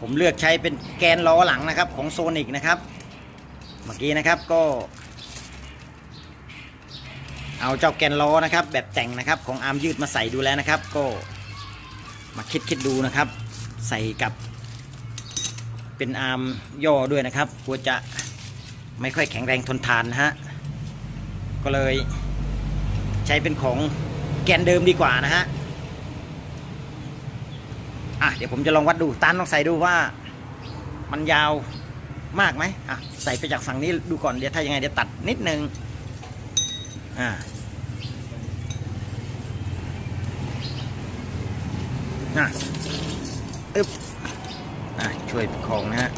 ผมเลือกใช้เป็นแกนล้อหลังนะครับของโซนิกนะครับ เมื่อกี้นะครับก็ เอาเจ้าแกนล้อนะครับ แบบแต่งนะครับของอาร์มยืดมาใส่ดูแล้วนะครับ ก็มาคิดคิดดูนะครับ ใส่กับเป็นอาร์มย่อด้วยนะครับกลัวจะไม่ค่อยแข็งแรงทนทานนะฮะก็เลยใช้เป็นของแกนเดิมดีกว่านะฮะ อะเดี๋ยวผมจะลองวัดดูตานลองใส่ดูว่า มันยาวมากไหมอะใส่ไปจากฝั่งนี้ดูก่อนเดี๋ยวถ้ายังไงเดี๋ยวตัดนิดนึงอ่าอะอึ๊บอะช่วยประคองนะฮะ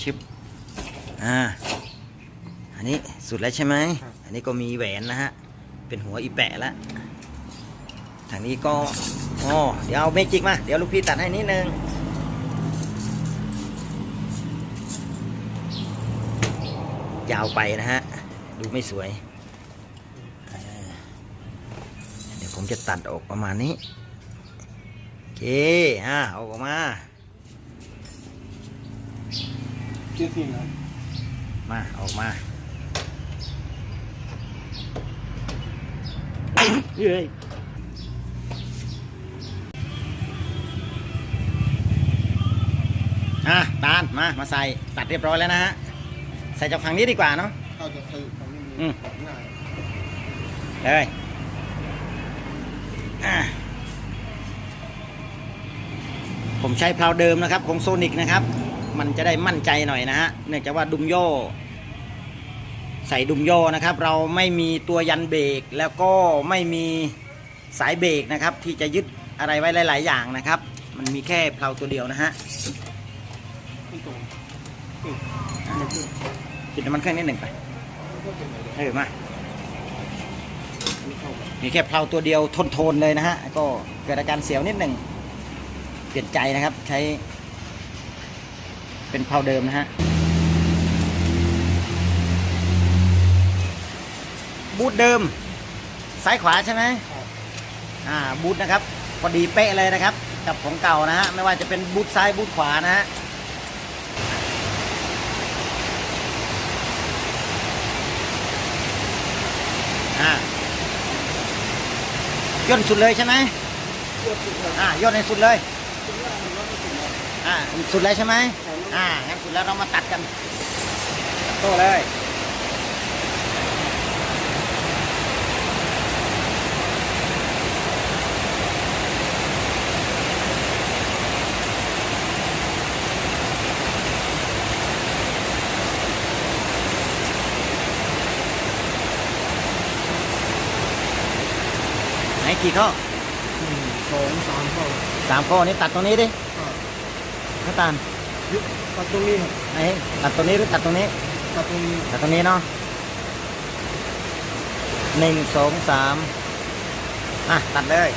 ชิบอ่าอันนี้สุดแล้วใช่ไหม นนี้ก็มีแหวนนะฮะ เป็นหัวอีแปะแล้วทางนี้ก็อ๋อเดี๋ยวเอาเมจิกมา เดี๋ยวลูกพี่ตัดให้นิดนึงยาวไปนะฮะ ดูไม่สวย เดี๋ยวผมจะตัดออกประมาณนี้ โอเคอ่าเอาออกมาชื่อจริงครับมา ออกมา เฮ้ยอะตาลมา มาใส่ตัดเรียบร้อยแล้วนะฮะ ใส่จากฝั่งนี้ดีกว่าเนาะเข้าจะซื้อของนี่อืมง่ายเลยอะผมใช้เพลาเดิมนะครับ ของโซนิกนะครับ มันจะได้มั่นใจหน่อยนะฮะ เนื่องจากว่าดุมโย่ ใส่ดุมโย่นะครับ เราไม่มีตัวยันเบรกแล้วก็ไม่มีสายเบรกนะครับ ที่จะยึดอะไรไว้หลาย ๆ อย่างนะครับ มันมีแค่เพลาตัวเดียวนะฮะไม่ตรงปิดน้ำมันเครื่องนิดหนึ่งไปเอะไรเอมาไม่เข้ากันมีแค่เพลาตัวเดียวทนทนๆเลยนะฮะ ก็เกิดอาการเสียวนิดหนึ่งเปลี่ยนใจนะครับ ใช้เป็นเพลาเดิมนะฮะ บูทเดิม ซ้ายขวาใช่ไหมครับอ่าบูทนะครับพอดีเป๊ะเลยนะครับ กับของเก่านะฮะไม่ว่าจะเป็นบูทซ้ายบูทขวานะฮะอ่าย่นสุดเลยใช่ไหมเลือกสุดเลยอ่าย่นให้สุดเลยสุดแรกมันก็ไม่สุดแล้วอ่าสุดแล้วใช่ไหมครับอ่างั้นสุดแล้วเรามาตัดกันโต้เลย ไหนกี่ข้อหนึ่งสองสามเข้าสามข้อนี้ตัดตรงนี้ดิอ่าน้าตาลยึดตัดตรงนี้ครับไหนตัดตรงนี้หรือตัดตรงนี้ ตัดตรงนี้ตัดตรงนี้เนาะหนึ่งสองสามอะ ตัดเลย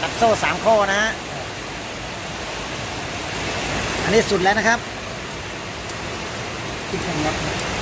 ตัดโซ่สามข้อนะฮะ อันนี้สุดแล้วนะครับ ที่ทำนับครับ